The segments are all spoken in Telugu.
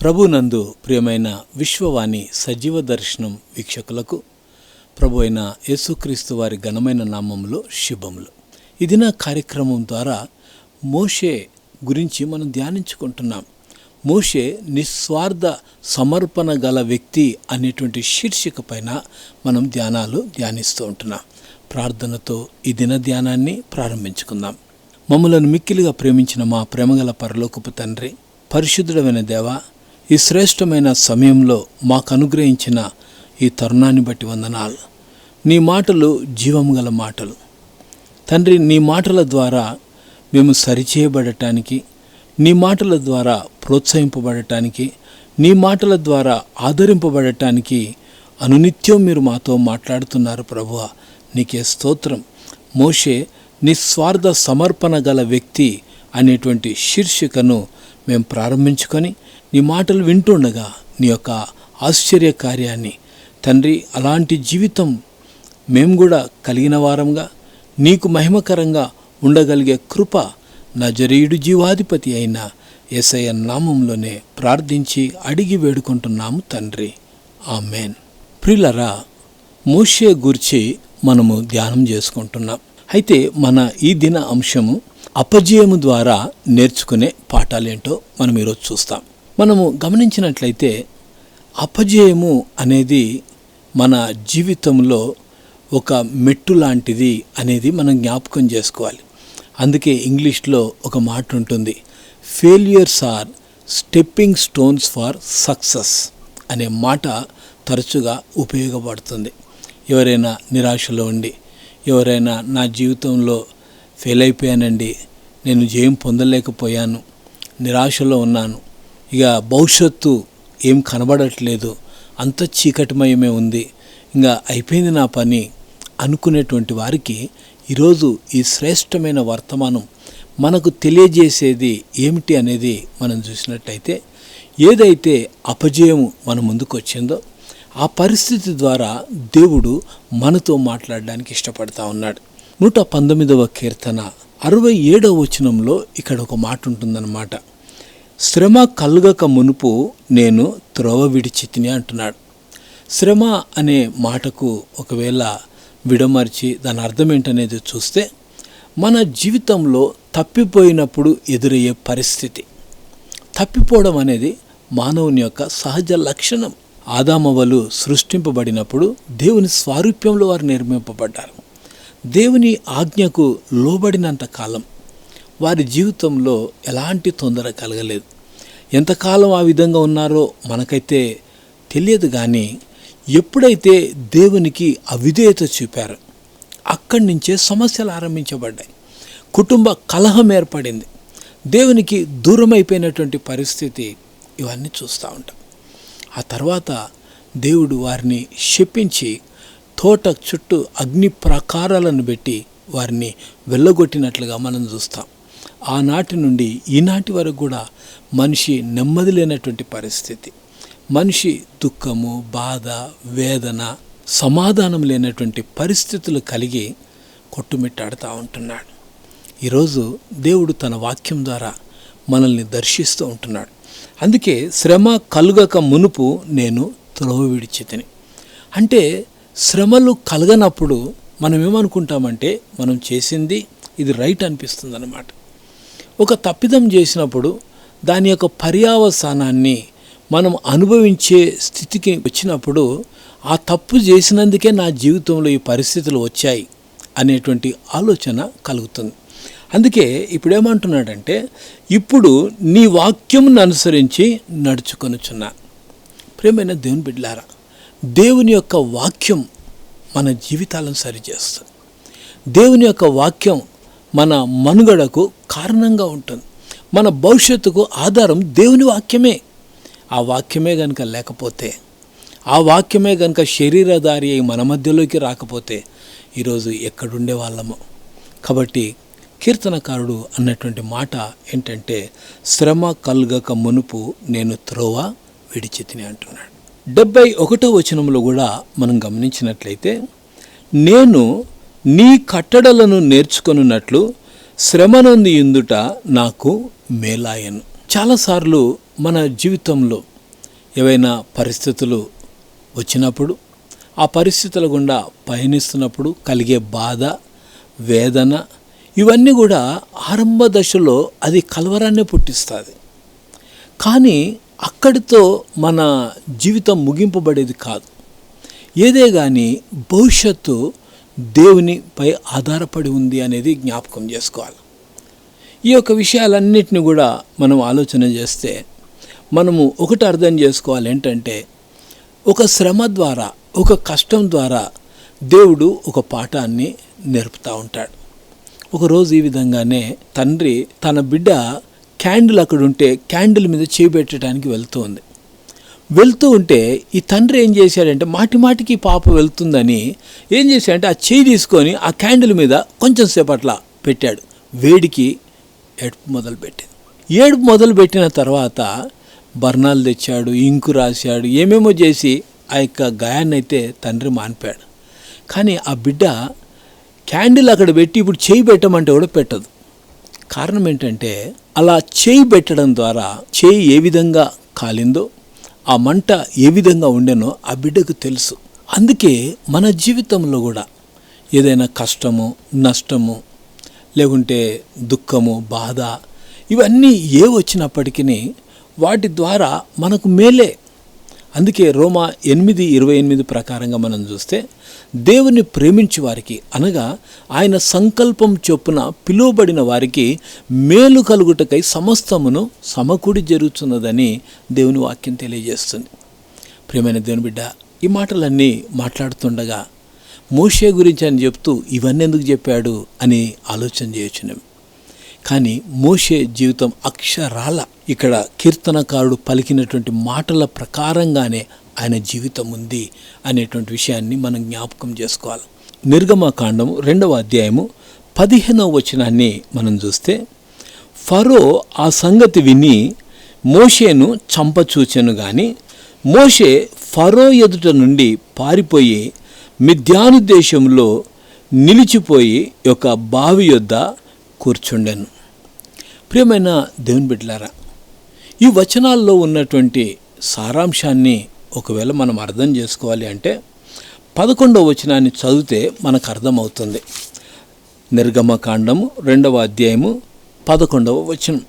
ప్రభునందు ప్రియమైన విశ్వవాణి సజీవ దర్శనం వీక్షకులకు ప్రభు అయిన యేసుక్రీస్తు వారి ఘనమైన నామంలో శుభములు. ఇది నా కార్యక్రమం ద్వారా మోషే గురించి మనం ధ్యానించుకుంటున్నాం. మోషే నిస్వార్థ సమర్పణ గల వ్యక్తి అనేటువంటి శీర్షిక పైన మనం ధ్యానాలు ధ్యానిస్తూ ఉంటున్నాం. ప్రార్థనతో ఈ దిన ధ్యానాన్ని ప్రారంభించుకుందాం. మమ్మలను మిక్కిలిగా ప్రేమించిన మా ప్రేమగల పరలోకపు తండ్రి పరిశుద్ధుడమైన దేవ ఈ శ్రేష్టమైన సమయంలో మాకు అనుగ్రహించిన ఈ తరుణాన్ని బట్టి వందనాలు. నీ మాటలు జీవం గల మాటలు. తండ్రి నీ మాటల ద్వారా మేము సరిచేయబడటానికి నీ మాటల ద్వారా ప్రోత్సహింపబడటానికి నీ మాటల ద్వారా ఆదరింపబడటానికి అనునిత్యం మీరు మాతో మాట్లాడుతున్నారు ప్రభువ. నీకే స్తోత్రం. మోషే నిస్వార్థ సమర్పణ గల వ్యక్తి అనేటువంటి శీర్షికను మేము ప్రారంభించుకొని నీ మాటలు వింటుండగా నీ యొక్క ఆశ్చర్య కార్యాన్ని తండ్రి అలాంటి జీవితం మేము కూడా కలిగిన వారంగా నీకు మహిమకరంగా ఉండగలిగే కృప నజరీయుడు జీవాధిపతి అయిన ఎస్ఐ నామంలోనే ప్రార్థించి అడిగి వేడుకుంటున్నాము తండ్రి. ఆమెన్. ప్రిలరా మోషే గురించి మనము ధ్యానం చేసుకుంటున్నాం. అయితే మన ఈ దిన అంశము అపజయము ద్వారా నేర్చుకునే పాఠాలేంటో మనం ఈరోజు చూస్తాం. మనము గమనించినట్లయితే అపజయము అనేది మన జీవితంలో ఒక మెట్టు లాంటిది అనేది మనం జ్ఞాపకం చేసుకోవాలి. అందుకే ఇంగ్లీష్లో ఒక మాట ఉంటుంది failures are stepping stones for success అనే మాట తరచుగా ఉపయోగపడుతుంది. ఎవరైనా నిరాశలో ఉండి ఎవరైనా నా జీవితంలో ఫెయిల్ అయిపోయానండి నేను జయం పొందలేకపోయాను నిరాశలో ఉన్నాను ఇక భవిష్యత్తు ఏం కనబడట్లేదు అంత చీకటిమయమే ఉంది. ఇంకా అయిపోయింది నా పని అనుకునేటువంటి వారికి ఈరోజు ఈ శ్రేష్టమైన వర్తమానం మనకు తెలియజేసేది ఏమిటి అనేది మనం చూసినట్టయితే ఏదైతే అపజయం మన ముందుకు వచ్చిందో ఆ పరిస్థితి ద్వారా దేవుడు మనతో మాట్లాడడానికి ఇష్టపడతా ఉన్నాడు. నూట పంతొమ్మిదవ కీర్తన అరవై ఏడవ వచనంలో ఇక్కడ ఒక మాట ఉంటుందన్నమాట శ్రమ కలుగక మునుపు నేను త్రోవ విడిచితిని అంటున్నాడు. శ్రమ అనే మాటకు ఒకవేళ విడమర్చి దాని అర్థం ఏంటనేది చూస్తే మన జీవితంలో తప్పిపోయినప్పుడు ఎదురయ్యే పరిస్థితి. తప్పిపోవడం అనేది మానవుని యొక్క సహజ లక్షణం. ఆదామవలు సృష్టింపబడినప్పుడు దేవుని స్వారూప్యంలో వారు నిర్మింపబడ్డారు. దేవుని ఆజ్ఞకు లోబడినంత కాలం వారి జీవితంలో ఎలాంటి తొందర కలగలేదు. ఎంతకాలం ఆ విధంగా ఉన్నారో మనకైతే తెలియదు కానీ ఎప్పుడైతే దేవునికి అవిధేయత చూపారో అక్కడి నుంచే సమస్యలు ఆరంభించబడ్డాయి. కుటుంబ కలహం ఏర్పడింది. దేవునికి దూరం అయిపోయినటువంటి పరిస్థితి ఇవన్నీ చూస్తూ ఉంటాం. ఆ తర్వాత దేవుడు వారిని శపించి తోట చుట్టూ అగ్ని ప్రాకారాలను పెట్టి వారిని వెళ్ళగొట్టినట్లుగా మనం చూస్తాం. ఆనాటి నుండి ఈనాటి వరకు కూడా మనిషి నెమ్మది లేనటువంటి పరిస్థితి. మనిషి దుఃఖము బాధ వేదన సమాధానం లేనటువంటి పరిస్థితులు కలిగి కొట్టుమిట్టాడుతూ ఉంటున్నాడు. ఈరోజు దేవుడు తన వాక్యం ద్వారా మనల్ని దర్శిస్తూ ఉంటున్నాడు. అందుకే శ్రమ కలుగక మునుపు నేను త్రోవ విడిచితిని అంటే శ్రమలు కలగనప్పుడు మనం ఏమనుకుంటామంటే మనం చేసింది ఇది రైట్ అనిపిస్తుంది అన్నమాట ఒక తప్పిదం చేసినప్పుడు దాని యొక్క పర్యావసానాన్ని మనం అనుభవించే స్థితికి వచ్చినప్పుడు ఆ తప్పు చేసినందుకే నా జీవితంలో ఈ పరిస్థితులు వచ్చాయి అనేటువంటి ఆలోచన కలుగుతుంది. అందుకే ఇప్పుడేమంటున్నాడంటే ఇప్పుడు నీ వాక్యంను అనుసరించి నడుచుకొనుచున్నా. ప్రేమైన దేవుని బిడ్డలారా దేవుని యొక్క వాక్యం మన జీవితాలను సరిచేస్తుంది. దేవుని యొక్క వాక్యం మన మనుగడకు కారణంగా ఉంటుంది. మన భవిష్యత్తుకు ఆధారం దేవుని వాక్యమే. ఆ వాక్యమే కనుక లేకపోతే ఆ వాక్యమే కనుక శరీరధారి అయి మన మధ్యలోకి రాకపోతే ఈరోజు ఎక్కడుండే వాళ్ళము? కాబట్టి కీర్తనకారుడు అన్నటువంటి మాట ఏంటంటే శ్రమ కలుగక మునుపు నేను త్రోవ విడిచితిని అంటున్నాడు. డెబ్బై ఒకటో వచనంలో కూడా మనం గమనించినట్లయితే నేను నీ కట్టడలను నేర్చుకొనున్నట్లు శ్రమనుంది ఇందుట నాకు మేలాయను. చాలాసార్లు మన జీవితంలో ఏవైనా పరిస్థితులు వచ్చినప్పుడు ఆ పరిస్థితుల గుండా పయనిస్తున్నప్పుడు కలిగే బాధ వేదన ఇవన్నీ కూడా ఆరంభ దశలో అది కలవరాన్ని పుట్టిస్తుంది. కానీ అక్కడితో మన జీవితం ముగింపబడేది కాదు. ఏదే కానీ భవిష్యత్తు దేవునిపై ఆధారపడి ఉంది అనేది జ్ఞాపకం చేసుకోవాలి. ఈ యొక్క విషయాలన్నిటిని కూడా మనం ఆలోచన చేస్తే మనము ఒకటి అర్థం చేసుకోవాలి ఏంటంటే ఒక శ్రమ ద్వారా ఒక కష్టం ద్వారా దేవుడు ఒక పాఠాన్ని నేర్పుతూ ఉంటాడు. ఒకరోజు ఈ విధంగానే తండ్రి తన బిడ్డ క్యాండిల్ అక్కడ ఉంటే క్యాండిల్ మీద చేయి పెట్టడానికి వెళ్తూ ఉంది వెళ్తూ ఉంటే ఈ తండ్రి ఏం చేశాడంటే మాటి మాటికి పాప వెళ్తుందని ఏం చేశాడంటే ఆ చేయి తీసుకొని ఆ క్యాండిల్ మీద కొంచెం సేపట్ల పెట్టాడు. వేడికి ఏడుపు మొదలుపెట్టింది. ఏడుపు మొదలుపెట్టిన తర్వాత బర్ణాలు తెచ్చాడు ఇంకు రాశాడు ఏమేమో చేసి ఆ యొక్క గాయాన్ని అయితే తండ్రి మానిపాడు. కానీ ఆ బిడ్డ క్యాండిల్ అక్కడ పెట్టి ఇప్పుడు చేయి పెట్టమంటే కూడా పెట్టదు. కారణం ఏంటంటే అలా చేయి పెట్టడం ద్వారా చేయి ఏ విధంగా కాలిందో ఆ మంట ఏ విధంగా ఉండేనో ఆ బిడ్డకు తెలుసు. అందుకే మన జీవితంలో కూడా ఏదైనా కష్టము నష్టము లేకుంటే దుఃఖము బాధ ఇవన్నీ ఏ వచ్చినప్పటికీ వాటి ద్వారా మనకు మేలే. అందుకే రోమా ఎనిమిది ఇరవై ఎనిమిది ప్రకారంగా మనం చూస్తే దేవుని ప్రేమించి వారికి అనగా ఆయన సంకల్పం చొప్పున పిలువబడిన వారికి మేలు కలుగుటకై సమస్తమును సమకూడి జరుగుతున్నదని దేవుని వాక్యం తెలియజేస్తుంది. ప్రియమైన దేవుని బిడ్డ ఈ మాటలన్నీ మాట్లాడుతుండగా మోషే గురించి అని చెప్తూ ఇవన్నీ ఎందుకు చెప్పాడు అని ఆలోచన చేయొచ్చు కానీ మోషే జీవితం అక్షరాల ఇక్కడ కీర్తనకారుడు పలికినటువంటి మాటల ప్రకారంగానే ఆయన జీవితం ఉంది అనేటువంటి విషయాన్ని మనం జ్ఞాపకం చేసుకోవాలి. నిర్గమకాండము రెండవ అధ్యాయము పదిహేనవ వచనాన్ని మనం చూస్తే ఫరో ఆ సంగతి విని మోషేను చంపచూచెను గాని మోషే ఫరో ఎదుట నుండి పారిపోయి మిథ్యాను దేశంలో నిలిచిపోయి ఒక బావి యొద్ద కూర్చుండెను. ప్రియమైన దేవుని బిడ్డలారా ఈ వచనాల్లో ఉన్నటువంటి సారాంశాన్ని ఒకవేళ మనం అర్థం చేసుకోవాలి అంటే పదకొండవ వచనాన్ని చదివితే మనకు అర్థమవుతుంది. నిర్గమకాండము రెండవ అధ్యాయము పదకొండవ వచనం.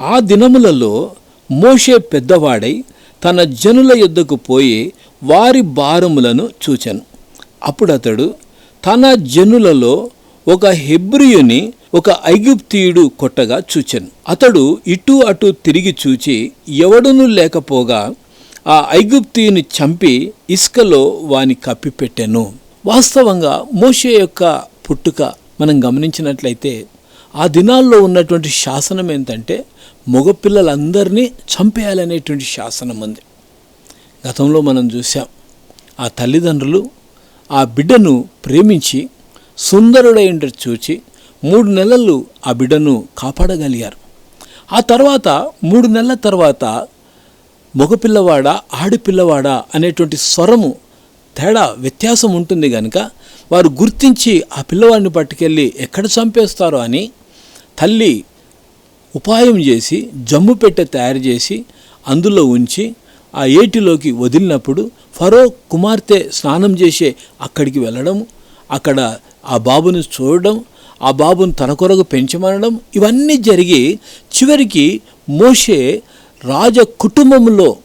ఆ దినములలో మోషే పెద్దవాడై తన జనుల యుద్ధకు పోయి వారి భారములను చూచాను. అప్పుడు అతడు తన జనులలో ఒక హెబ్రియుని ఒక ఐగుప్తీయుడు కొట్టగా చూచెను. అతడు ఇటు అటు తిరిగి చూచి ఎవడునూ లేకపోగా ఆ ఐగుప్తీయుని చంపి ఇసుకలో వాని కప్పిపెట్టెను. వాస్తవంగా మోషే యొక్క పుట్టుక మనం గమనించినట్లయితే ఆ దినాల్లో ఉన్నటువంటి శాసనం ఏంటంటే మగపిల్లలందరినీ చంపేయాలనేటువంటి శాసనం ఉంది. గతంలో మనం చూసాం ఆ తల్లిదండ్రులు ఆ బిడ్డను ప్రేమించి సుందరుడైంట చూచి మూడు నెలలు ఆ బిడ్డను కాపాడగలిగారు. ఆ తర్వాత మూడు నెలల తర్వాత మగపిల్లవాడ ఆడపిల్లవాడ అనేటువంటి స్వరము తేడా వ్యత్యాసం ఉంటుంది కనుక వారు గుర్తించి ఆ పిల్లవాడిని పట్టుకెళ్ళి ఎక్కడ చంపేస్తారో అని తల్లి ఉపాయం చేసి జమ్ము పెట్టె తయారు చేసి అందులో ఉంచి ఆ ఏటిలోకి వదిలినప్పుడు ఫరో కుమార్తె స్నానం చేసే అక్కడికి వెళ్ళడం అక్కడ ఆ బాబుని చూడడం ఆ బాబును తన కొరకు పెంచమనడం ఇవన్నీ జరిగి చివరికి మోషే రాజ కుటుంబంలో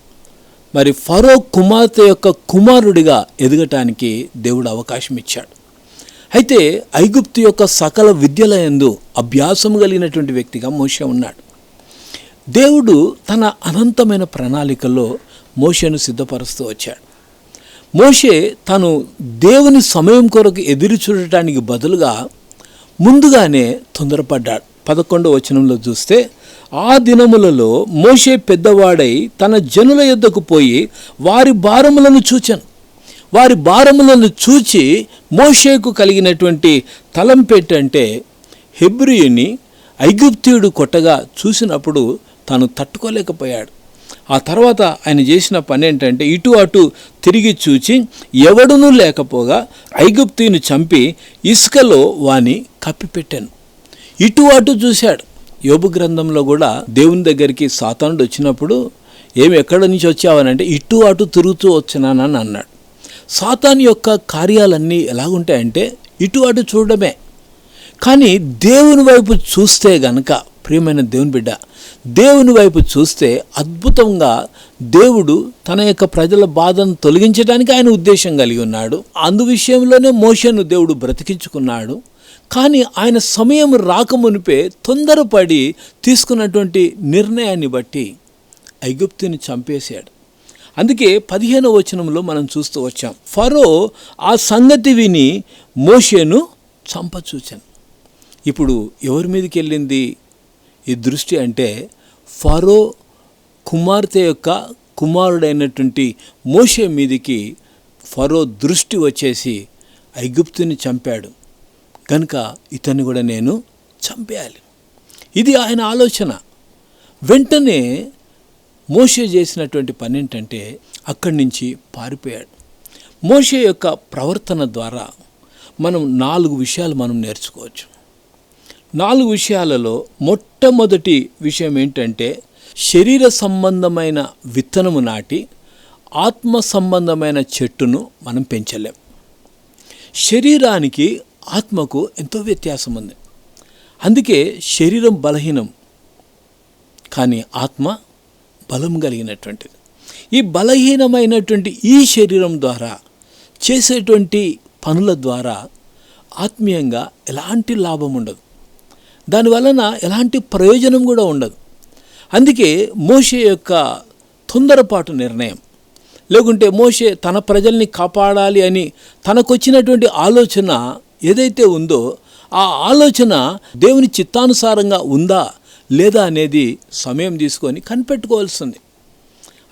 మరి ఫరో కుమార్తె యొక్క కుమారుడిగా ఎదగటానికి దేవుడు అవకాశం ఇచ్చాడు. అయితే ఐగుప్తు యొక్క సకల విద్యల యందు అభ్యాసం కలిగినటువంటి వ్యక్తిగా మోషే ఉన్నాడు. దేవుడు తన అనంతమైన ప్రణాళికలో మోషేను సిద్ధపరుస్తూ వచ్చాడు. మోషే తను దేవుని సమయం కొరకు ఎదురు చూడటానికి బదులుగా ముందుగానే తొందరపడ్డాడు. పదకొండవ వచనంలో చూస్తే ఆ దినములలో మోషే పెద్దవాడై తన జనుల యొద్దకు పోయి వారి భారములను చూచాను. వారి భారములను చూచి మోషేకు కలిగినటువంటి తలంపేటంటే హెబ్రియుని ఐగుప్తియుడు కొట్టగా చూసినప్పుడు తాను తట్టుకోలేకపోయాడు. ఆ తర్వాత ఆయన చేసిన పని ఏంటంటే ఇటు అటు తిరిగి చూచి ఎవడునూ లేకపోగా ఐగుప్తిని చంపి ఇసుకలో వాని కప్పిపెట్టాను. ఇటు అటు చూశాడు. యోబు గ్రంథంలో కూడా దేవుని దగ్గరికి సాతానుడు వచ్చినప్పుడు ఏమి ఎక్కడి నుంచి వచ్చావనంటే ఇటు అటు తిరుగుతూ వచ్చినానని అన్నాడు. సాతాన్ యొక్క కార్యాలన్నీ ఎలాగుంటాయంటే ఇటు అటు చూడడమే. కానీ దేవుని వైపు చూస్తే గనక ప్రియమైన దేవుని బిడ్డ దేవుని వైపు చూస్తే అద్భుతంగా దేవుడు తన యొక్క ప్రజల బాధను తొలగించడానికి ఆయన ఉద్దేశం కలిగి ఉన్నాడు. అందు విషయంలోనే మోషను దేవుడు బ్రతికించుకున్నాడు. కానీ ఆయన సమయం రాకమునిపే తొందరపడి తీసుకున్నటువంటి నిర్ణయాన్ని బట్టి ఐగుప్తుని చంపేశాడు. అందుకే పదిహేనవ వచనంలో మనం చూస్తూ వచ్చాం. ఫరో ఆ సంగతి విని మోషేను చంపచూచాను. ఇప్పుడు ఎవరి మీదకి వెళ్ళింది? ఈ దృష్టి అంటే ఫరో కుమార్తె యొక్క కుమారుడైనటువంటి మోషే మీదికి ఫరో దృష్టి వచ్చేసి ఐగుప్తుని చంపాడు. కనుక ఇతన్ని కూడా నేను చంపేయాలి. ఇది ఆయన ఆలోచన. వెంటనే మోషే చేసినటువంటి పని ఏంటంటే అక్కడి నుంచి పారిపోయాడు. మోషే యొక్క ప్రవర్తన ద్వారా మనం నాలుగు విషయాలు మనం నేర్చుకోవచ్చు. నాలుగు విషయాలలో మొట్టమొదటి విషయం ఏంటంటే శరీర సంబంధమైన విత్తనము నాటి ఆత్మ సంబంధమైన చెట్టును మనం పెంచలేం. శరీరానికి ఆత్మకు ఎంతో వ్యత్యాసం ఉంది. అందుకే శరీరం బలహీనం కానీ ఆత్మ బలం కలిగినటువంటిది. ఈ బలహీనమైనటువంటి ఈ శరీరం ద్వారా చేసేటువంటి పనుల ద్వారా ఆత్మీయంగా ఎలాంటి లాభం ఉండదు. దానివలన ఎలాంటి ప్రయోజనం కూడా ఉండదు. అందుకే మోషే యొక్క తొందరపాటు నిర్ణయం. లేకుంటే మోషే తన ప్రజల్ని కాపాడాలి అని తనకొచ్చినటువంటి ఆలోచన ఏదైతే ఉందో ఆ ఆలోచన దేవుని చిత్తానుసారంగా ఉందా లేదా అనేది సమయం తీసుకొని కనిపెట్టుకోవాల్సింది.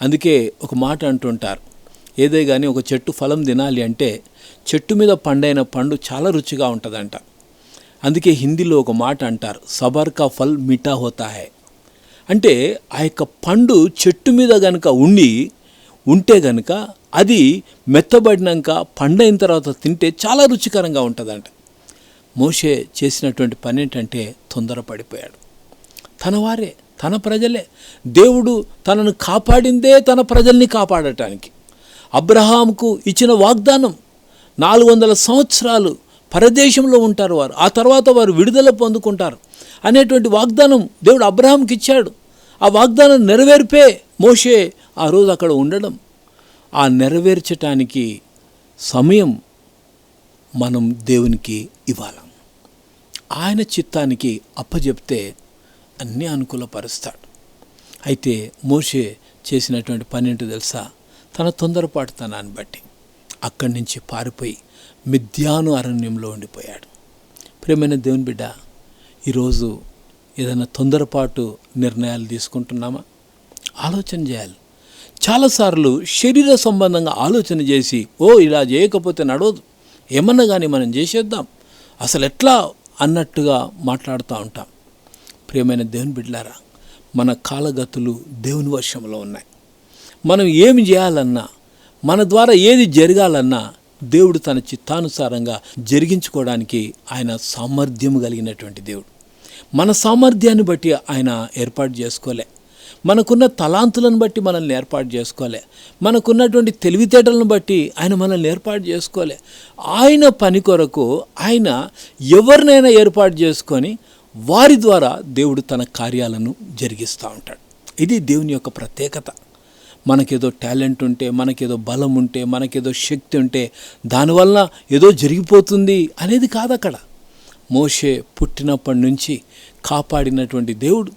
అందుకే ఒక మాట అంటుంటారు. ఏదే కానీ ఒక చెట్టు ఫలం తినాలి అంటే చెట్టు మీద పండైన పండు చాలా రుచిగా ఉంటుందంట. అందుకే హిందీలో ఒక మాట అంటారు సబర్ కా ఫల్ మిఠా హోతా హై. అంటే ఆ యొక్క పండు చెట్టు మీద గనుక ఉండి ఉంటే గనుక అది మెత్తబడినాక పండైన తర్వాత తింటే చాలా రుచికరంగా ఉంటుందంట. మోషే చేసినటువంటి పని ఏంటంటే తొందరపడిపోయాడు. తన వారే తన ప్రజలే. దేవుడు తనను కాపాడిందే తన ప్రజల్ని కాపాడటానికి. అబ్రహాంకు ఇచ్చిన వాగ్దానం నాలుగు వందల సంవత్సరాలు పరదేశంలో ఉంటారు వారు. ఆ తర్వాత వారు విడుదల పొందుకుంటారు. అనేటువంటి వాగ్దానం దేవుడు అబ్రహాంకి ఇచ్చాడు. ఆ వాగ్దానం నెరవేర్పే మోషే ఆ రోజు అక్కడ ఉండడం. ఆ నెరవేర్చటానికి సమయం మనం దేవునికి ఇవ్వాలి. ఆయన చిత్తానికి అప్పజెప్తే అన్నీ అనుకూలపరుస్తాడు. అయితే మోషే చేసినటువంటి పని ఏంటో తెలుసా? తన తొందరపాటుతనాన్ని బట్టి. అక్కడి నుంచి పారిపోయి మిథ్యాను అరణ్యంలో ఉండిపోయాడు. ప్రేమైన దేవుని బిడ్డ ఈరోజు ఏదైనా తొందరపాటు నిర్ణయాలు తీసుకుంటున్నామా? ఆలోచన చేయాలి. చాలాసార్లు శరీర సంబంధంగా ఆలోచన చేసి ఓ ఇలా చేయకపోతే నడవదు. ఏమన్నా కానీ మనం చేసేద్దాం. అసలు ఎట్లా అన్నట్టుగా మాట్లాడుతూ ఉంటాం. ప్రియమైన దేవుని బిడ్డలారా మన కాలగతులు దేవుని వర్షంలో ఉన్నాయి. మనం ఏమి చేయాలన్నా మన ద్వారా ఏది జరగాలన్నా దేవుడు తన చిత్తానుసారంగా జరిగించుకోవడానికి ఆయన సామర్థ్యం కలిగినటువంటి దేవుడు. మన సామర్థ్యాన్ని బట్టి ఆయన ఏర్పాటు చేసుకోలే. మనకున్న తలాంతులను బట్టి మనల్ని ఏర్పాటు చేసుకోలే. మనకున్నటువంటి తెలివితేటలను బట్టి ఆయన మనల్ని ఏర్పాటు చేసుకోలే. ఆయన పని కొరకు ఆయన ఎవరినైనా ఏర్పాటు చేసుకొని వారి ద్వారా దేవుడు తన కార్యాలను జరిగిస్తూ ఉంటాడు. ఇది దేవుని యొక్క ప్రత్యేకత. మనకేదో టాలెంట్ ఉంటే మనకేదో బలం ఉంటే మనకేదో శక్తి ఉంటే దానివల్ల ఏదో జరిగిపోతుంది అనేది కాదు అక్కడ. మోషే పుట్టినప్పటి నుంచి కాపాడినటువంటి దేవుడు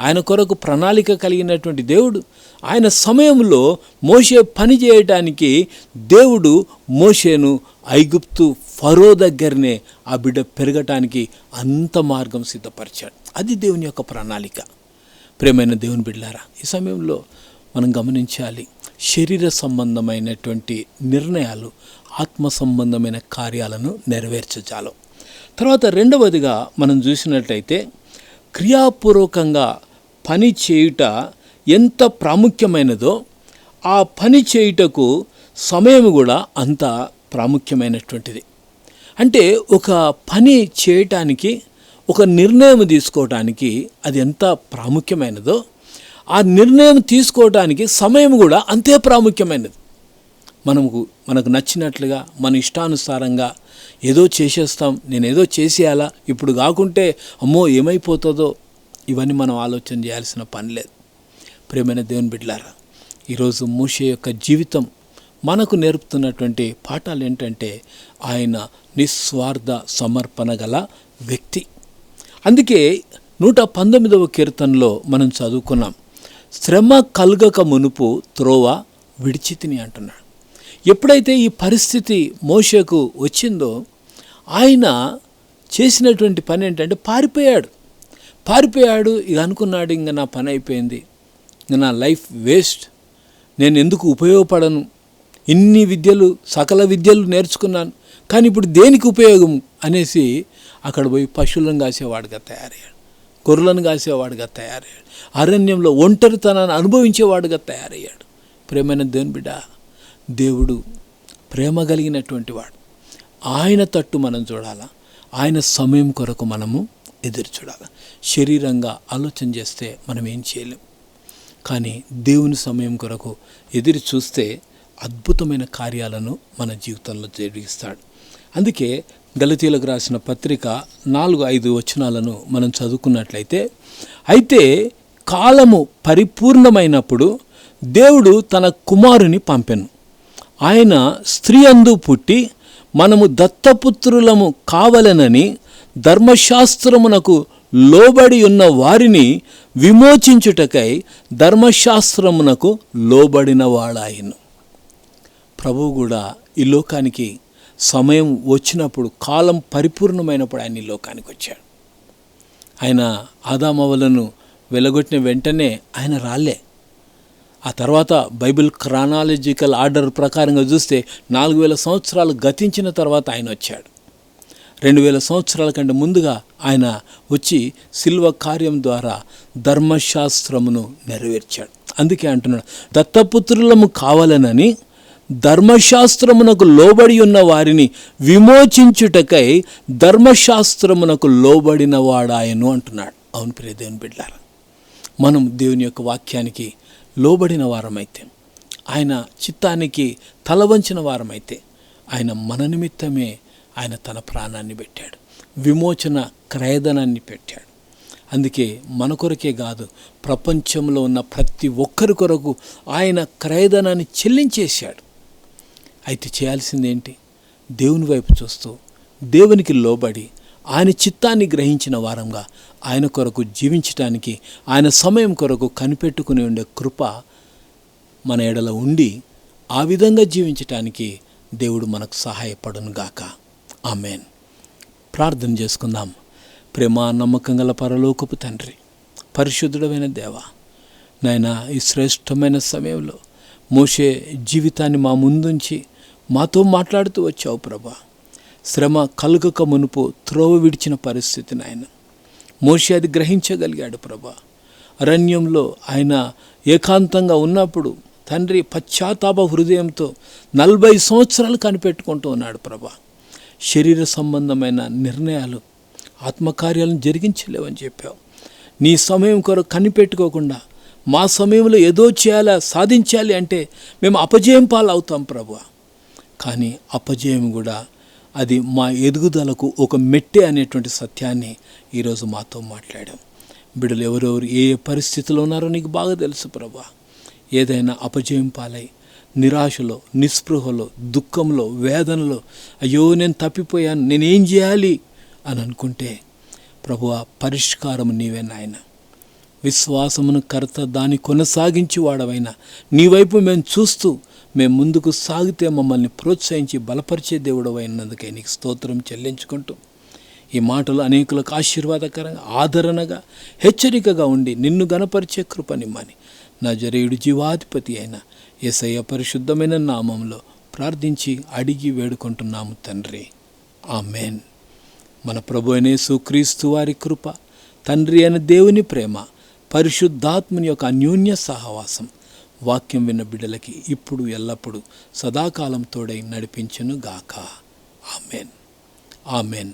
ఆయన కొరకు ప్రణాళిక కలిగినటువంటి దేవుడు ఆయన సమయంలో మోషే పని చేయటానికి దేవుడు మోషేను ఐగుప్తు ఫరో దగ్గరనే ఆ బిడ్డ పెరగటానికి అంత మార్గం సిద్ధపరిచాడు. అది దేవుని యొక్క ప్రణాళిక. ప్రేమైన దేవుని బిడ్డారా ఈ సమయంలో మనం గమనించాలి. శరీర సంబంధమైనటువంటి నిర్ణయాలు ఆత్మ సంబంధమైన కార్యాలను నెరవేర్చచాలు తర్వాత రెండవదిగా మనం చూసినట్లయితే క్రియాపూర్వకంగా పని చేయుట ఎంత ప్రాముఖ్యమైనదో ఆ పని చేయుటకు సమయం కూడా అంత ప్రాముఖ్యమైనటువంటిది. అంటే ఒక పని చేయటానికి ఒక నిర్ణయం తీసుకోవటానికి అది ఎంత ప్రాముఖ్యమైనదో ఆ నిర్ణయం తీసుకోవడానికి సమయం కూడా అంతే ప్రాముఖ్యమైనది. మనకు మనకు నచ్చినట్లుగా మన ఇష్టానుసారంగా ఏదో చేసేస్తాం నేను ఏదో చేసేయాలా ఇప్పుడు కాకుంటే అమ్మో ఏమైపోతుందో ఇవన్నీ మనం ఆలోచన చేయాల్సిన పని లేదు. ప్రేమైన దేవుని బిడ్డలారా ఈరోజు మూషే యొక్క జీవితం మనకు నేర్పుతున్నటువంటి పాఠాలు ఏంటంటే ఆయన నిస్వార్థ సమర్పణ గల వ్యక్తి. అందుకే నూట పంతొమ్మిదవ కీర్తనలో మనం చదువుకున్నాం శ్రమ కలగక మునుపు త్రోవ విడిచితిని అంటున్నాడు. ఎప్పుడైతే ఈ పరిస్థితి మోషకు వచ్చిందో ఆయన చేసినటువంటి పని ఏంటంటే పారిపోయాడు. పారిపోయాడు ఇక అనుకున్నాడు ఇంక నా పని అయిపోయింది. ఇంక నా లైఫ్ వేస్ట్. నేను ఎందుకు ఉపయోగపడను? ఇన్ని విద్యలు సకల విద్యలు నేర్చుకున్నాను. కానీ ఇప్పుడు దేనికి ఉపయోగం? అనేసి అక్కడ పోయి పశువులను కాసేవాడుగా తయారయ్యాడు. గొర్రెలను కాసేవాడుగా తయారయ్యాడు. అరణ్యంలో ఒంటరితనాన్ని అనుభవించేవాడుగా తయారయ్యాడు. ప్రేమైన దేవుని బిడ్డ దేవుడు ప్రేమ కలిగినటువంటి వాడు. ఆయన తట్టు మనం చూడాలా. ఆయన సమయం కొరకు మనము ఎదురు చూడాలి. శరీరంగా ఆలోచన చేస్తే మనం ఏం చేయలేం. కానీ దేవుని సమయం కొరకు ఎదురు చూస్తే అద్భుతమైన కార్యాలను మన జీవితంలో జరిగిస్తాడు. అందుకే గలతీలకు రాసిన పత్రిక నాలుగు ఐదు వచనాలను మనం చదువుకున్నట్లయితే అయితే కాలము పరిపూర్ణమైనప్పుడు దేవుడు తన కుమారుని పంపెను. ఆయన స్త్రీ అందు పుట్టి మనము దత్తపుత్రులము కావలనని ధర్మశాస్త్రమునకు లోబడి ఉన్న వారిని విమోచించుటకై ధర్మశాస్త్రమునకు లోబడిన వాడాయను. ప్రభువు కూడా ఈ లోకానికి సమయం వచ్చినప్పుడు కాలం పరిపూర్ణమైనప్పుడు ఆయన ఈ లోకానికి వచ్చాడు. ఆయన ఆదామవలను వెలగొట్టిన వెంటనే ఆయన రాలే. ఆ తర్వాత బైబిల్ క్రానాలజికల్ ఆర్డర్ ప్రకారంగా చూస్తే నాలుగు వేల సంవత్సరాలు గతించిన తర్వాత ఆయన వచ్చాడు. రెండు వేల సంవత్సరాల కంటే ముందుగా ఆయన వచ్చి శిల్వ కార్యం ద్వారా ధర్మశాస్త్రమును నెరవేర్చాడు. అందుకే అంటున్నాడు దత్తపుత్రులము కావాలనని ధర్మశాస్త్రమునకు లోబడి ఉన్న వారిని విమోచించుటకై ధర్మశాస్త్రమునకు లోబడిన వాడాయను అంటున్నాడు. అవును ప్రియ దేవుని బిడ్డారా మనం దేవుని యొక్క వాక్యానికి లోబడిన వారమైతే ఆయన చిత్తానికి తల వంచిన వారమైతే ఆయన మన నిమిత్తమే ఆయన తన ప్రాణాన్ని పెట్టాడు విమోచన క్రయధనాన్ని పెట్టాడు. అందుకే మన కొరకే కాదు ప్రపంచంలో ఉన్న ప్రతి ఒక్కరి కొరకు ఆయన క్రయధనాన్ని చెల్లించేశాడు. అయితే చేయాల్సిందేంటి? దేవుని వైపు చూస్తూ దేవునికి లోబడి ఆయన చిత్తాన్ని గ్రహించిన వారంగా ఆయన కొరకు జీవించటానికి ఆయన సమయం కొరకు కనిపెట్టుకుని ఉండే కృప మన ఎడల ఉండి ఆ విధంగా జీవించటానికి దేవుడు మనకు సహాయపడును గాక. ఆమెన్. ప్రార్థన చేసుకుందాం. ప్రేమ నమ్మకం గల పరలోకపు తండ్రి పరిశుద్ధుడమైన దేవ నాయన ఈ శ్రేష్టమైన సమయంలో మోసే జీవితాన్ని మా ముందుంచి మాతో మాట్లాడుతూ వచ్చావు ప్రభా. శ్రమ కలుగక మునుపు త్రోవ విడిచిన పరిస్థితి నాయన. మోషి అది గ్రహించగలిగాడు ప్రభా. అరణ్యంలో ఆయన ఏకాంతంగా ఉన్నప్పుడు తండ్రి పశ్చాత్తాప హృదయంతో నలభై సంవత్సరాలు కనిపెట్టుకుంటూ ఉన్నాడు ప్రభా. శరీర సంబంధమైన నిర్ణయాలు ఆత్మకార్యాలను జరిగించలేవని చెప్పావు. నీ సమయం కొరకు కనిపెట్టుకోకుండా మా సమయంలో ఏదో చేయాలా సాధించాలి అంటే మేము అపజయం పాలవుతాం ప్రభా. కానీ అపజయం కూడా. అది మా ఎదుగుదలకు ఒక మెట్టే అనేటువంటి సత్యాన్ని ఈరోజు మాతో మాట్లాడాం. బిడ్డలు ఎవరెవరు ఏ ఏ పరిస్థితిలో ఉన్నారో నీకు బాగా తెలుసు ప్రభా. ఏదైనా అపజయం పాలై నిరాశలో నిస్పృహలో దుఃఖంలో వేదనలో అయ్యో నేను తప్పిపోయాను నేనేం చేయాలి అని అనుకుంటే ప్రభు పరిష్కారం నీవే నాయన. విశ్వాసమును కర్త దాన్ని కొనసాగించి వాడవైనా నీ వైపు మేము చూస్తూ మేము ముందుకు సాగితే మమ్మల్ని ప్రోత్సహించి బలపరిచే దేవుడు అయినందుకే నీకు స్తోత్రం చెల్లించుకుంటూ ఈ మాటలు అనేకులకు ఆశీర్వాదకరంగా ఆదరణగా హెచ్చరికగా ఉండి నిన్ను గనపరిచే కృపనిమ్మని నా జరేయుడు జీవాధిపతి అయిన ఎసయ్య పరిశుద్ధమైన నామంలో ప్రార్థించి అడిగి వేడుకుంటున్నాము తండ్రి. ఆమెన్. మన ప్రభు అనే సుక్రీస్తు వారి కృప తండ్రి అయిన దేవుని ప్రేమ పరిశుద్ధాత్మని యొక్క అన్యోన్య సహవాసం వాక్యం విన్న బిడ్డలకి ఇప్పుడు ఎల్లప్పుడూ సదాకాలం తోడై నడిపించును గాక ఆమెన్. ఆమెన్.